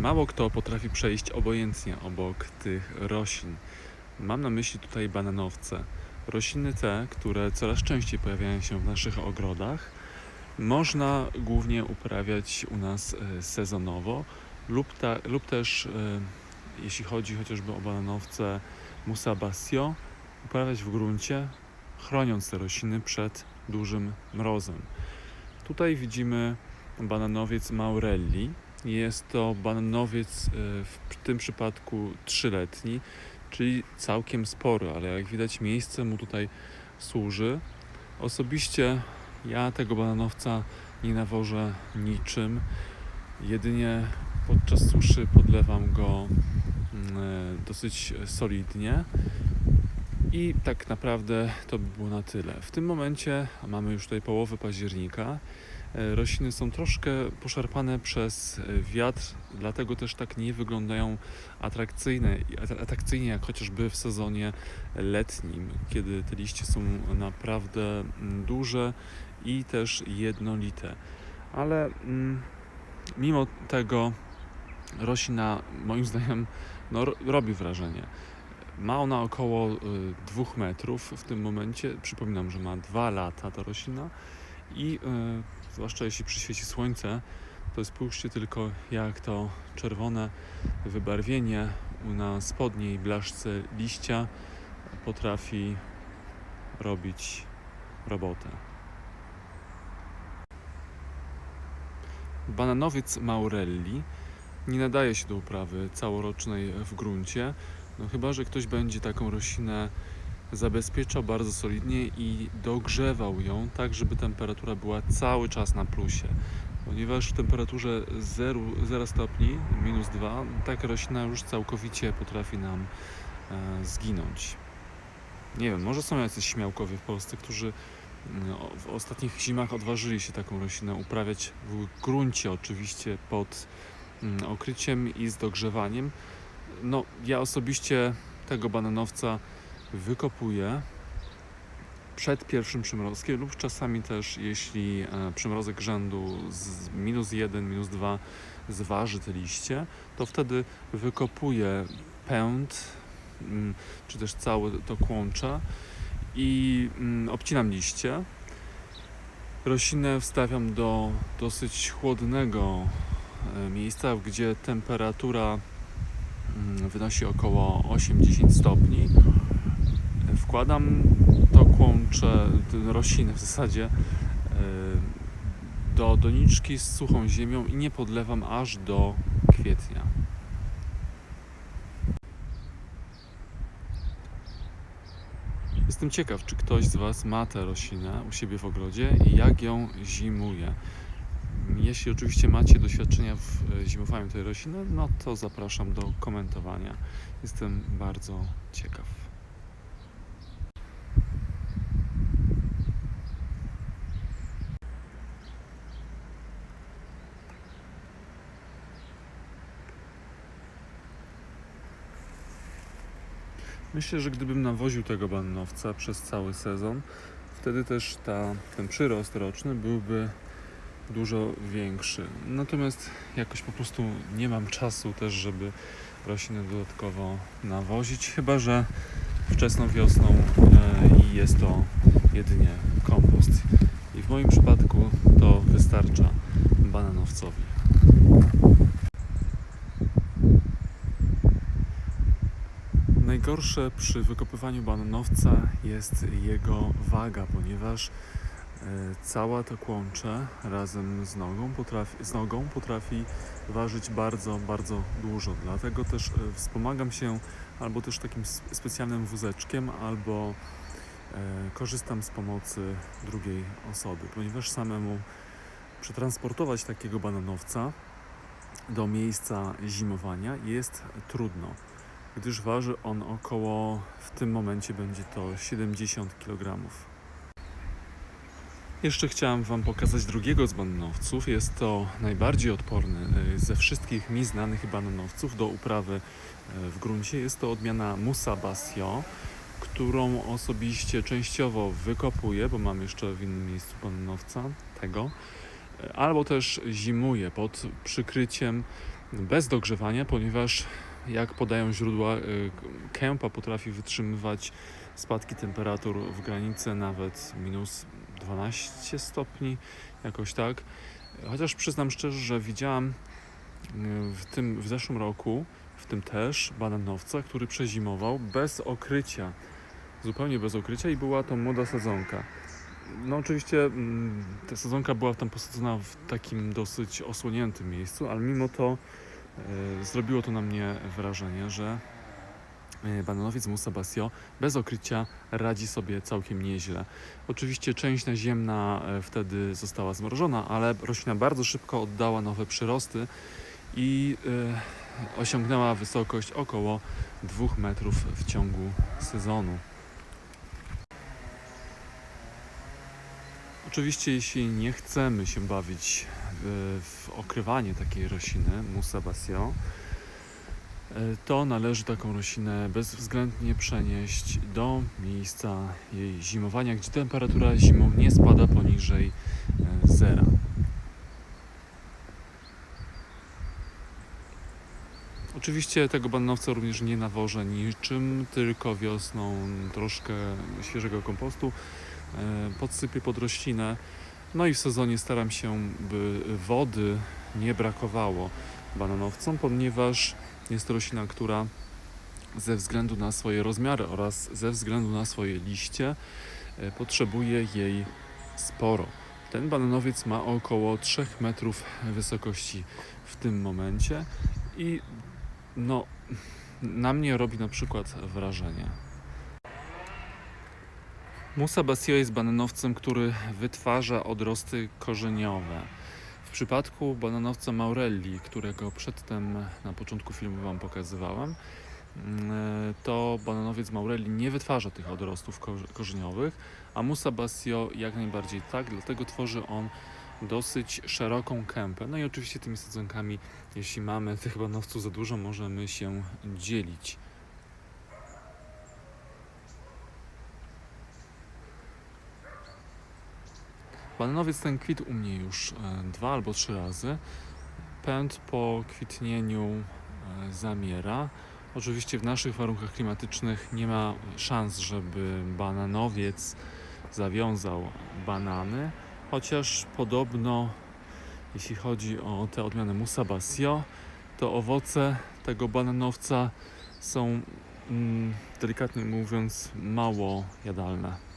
Mało kto potrafi przejść obojętnie obok tych roślin. Mam na myśli tutaj bananowce. Rośliny te, które coraz częściej pojawiają się w naszych ogrodach, można głównie uprawiać u nas e, sezonowo lub, ta, lub też, e, jeśli chodzi chociażby o bananowce Musa Basio, uprawiać w gruncie, chroniąc te rośliny przed dużym mrozem. Tutaj widzimy bananowiec Maurelli. Jest to bananowiec e, w tym przypadku trzyletni, czyli całkiem spory, ale jak widać miejsce mu tutaj służy. Osobiście ja tego bananowca nie nawożę niczym. Jedynie podczas suszy podlewam go mm, e, dosyć solidnie. I tak naprawdę to by było na tyle. W tym momencie mamy już tutaj połowę października. E, Rośliny są troszkę poszarpane przez e, wiatr, dlatego też tak nie wyglądają atrakcyjne, at- atrakcyjnie jak chociażby w sezonie letnim, kiedy te liście są naprawdę mm, duże i też jednolite. Ale mm, mimo tego roślina moim zdaniem no, ro- robi wrażenie. Ma ona około y, dwóch metrów w tym momencie. Przypominam, że ma dwa lata ta roślina i y, zwłaszcza jeśli przyświeci słońce, to spójrzcie tylko jak to czerwone wybarwienie na spodniej blaszce liścia potrafi robić robotę. Bananowiec Maurelli nie nadaje się do uprawy całorocznej w gruncie, no chyba, że ktoś będzie taką roślinę zabezpieczał bardzo solidnie i dogrzewał ją tak, żeby temperatura była cały czas na plusie. Ponieważ w temperaturze 0, 0 stopni, minus 2, taka roślina już całkowicie potrafi nam e, zginąć. Nie wiem, może są jacyś śmiałkowie w Polsce, którzy mm, w ostatnich zimach odważyli się taką roślinę uprawiać w gruncie, oczywiście pod mm, okryciem i z dogrzewaniem. No, ja osobiście tego bananowca wykopuję przed pierwszym przymrozkiem lub czasami też jeśli e, przymrozek rzędu z minus 1, minus 2 zważy te liście, to wtedy wykopuję pęd mm, czy też całe to kłącze i mm, obcinam liście. Roślinę wstawiam do dosyć chłodnego e, miejsca, gdzie temperatura mm, wynosi około 8-10 stopni. Wkładam to kłącze, tę roślinę w zasadzie e, do doniczki z suchą ziemią i nie podlewam aż do kwietnia. Jestem ciekaw, czy ktoś z Was ma tę roślinę u siebie w ogrodzie i jak ją zimuje. Jeśli oczywiście macie doświadczenia w e, zimowaniu tej rośliny, no to zapraszam do komentowania. Jestem bardzo ciekaw. Myślę, że gdybym nawoził tego bananowca przez cały sezon, wtedy też ta, ten przyrost roczny byłby dużo większy. Natomiast jakoś po prostu nie mam czasu też, żeby rośliny dodatkowo nawozić, chyba że wczesną wiosną e, i jest to jedynie kompost. I w moim przypadku to wystarcza bananowcowi. Najgorsze przy wykopywaniu bananowca jest jego waga, ponieważ e, cała to kłącze razem z nogą potrafi, z nogą potrafi ważyć bardzo, bardzo dużo. Dlatego też e, wspomagam się albo też takim specjalnym wózeczkiem, albo e, korzystam z pomocy drugiej osoby, ponieważ samemu przetransportować takiego bananowca do miejsca zimowania jest trudno gdyż waży on około, w tym momencie będzie to 70 kg. Jeszcze chciałem Wam pokazać drugiego z bananowców. Jest to najbardziej odporny y, ze wszystkich mi znanych bananowców do uprawy y, w gruncie. Jest to odmiana Musa Basio, którą osobiście częściowo wykopuję, bo mam jeszcze w innym miejscu bananowca tego, y, albo też zimuję pod przykryciem bez dogrzewania, ponieważ jak podają źródła, y, kępa potrafi wytrzymywać spadki temperatur w granicy nawet minus 12 stopni, jakoś tak. Chociaż przyznam szczerze, że widziałam y, w tym w zeszłym roku, w tym też bananowca, który przezimował bez okrycia, zupełnie bez okrycia i była to młoda sadzonka. No oczywiście mm, ta sadzonka była tam posadzona w takim dosyć osłoniętym miejscu, ale mimo to e, zrobiło to na mnie wrażenie, że e, bananowiec Musa Basio bez okrycia radzi sobie całkiem nieźle. Oczywiście część naziemna e, wtedy została zmrożona, ale roślina bardzo szybko oddała nowe przyrosty i osiągnęła wysokość około 2 metrów w ciągu sezonu. Oczywiście, jeśli nie chcemy się bawić w, w okrywanie takiej rośliny, Musa Basio, e, to należy taką roślinę bezwzględnie przenieść do miejsca jej zimowania, gdzie temperatura zimą nie spada poniżej e, zera. Oczywiście tego bananowca również nie nawożę niczym, tylko wiosną troszkę świeżego kompostu e, podsypię pod roślinę. No i w sezonie staram się, by wody nie brakowało bananowcom, ponieważ jest to roślina, która ze względu na swoje rozmiary oraz ze względu na swoje liście e, potrzebuje jej sporo. Ten bananowiec ma około 3 metrów wysokości w tym momencie i no, na mnie robi na przykład wrażenie. Musa Basio jest bananowcem, który wytwarza odrosty korzeniowe. W przypadku bananowca Maurelli, którego przedtem na początku filmu Wam pokazywałem, mm, to bananowiec Maurelli nie wytwarza tych odrostów ko- korzeniowych, a Musa Basio jak najbardziej tak, dlatego tworzy on dosyć szeroką kępę. No i oczywiście tymi sadzonkami, jeśli mamy tych bananowców za dużo, możemy się dzielić. Bananowiec ten kwitł u mnie już e, dwa albo trzy razy. Pęd po kwitnieniu e, zamiera. Oczywiście w naszych warunkach klimatycznych nie ma szans, żeby bananowiec zawiązał banany, chociaż podobno jeśli chodzi o te odmiany Musa Basio, to owoce tego bananowca są mm, delikatnie mówiąc mało jadalne.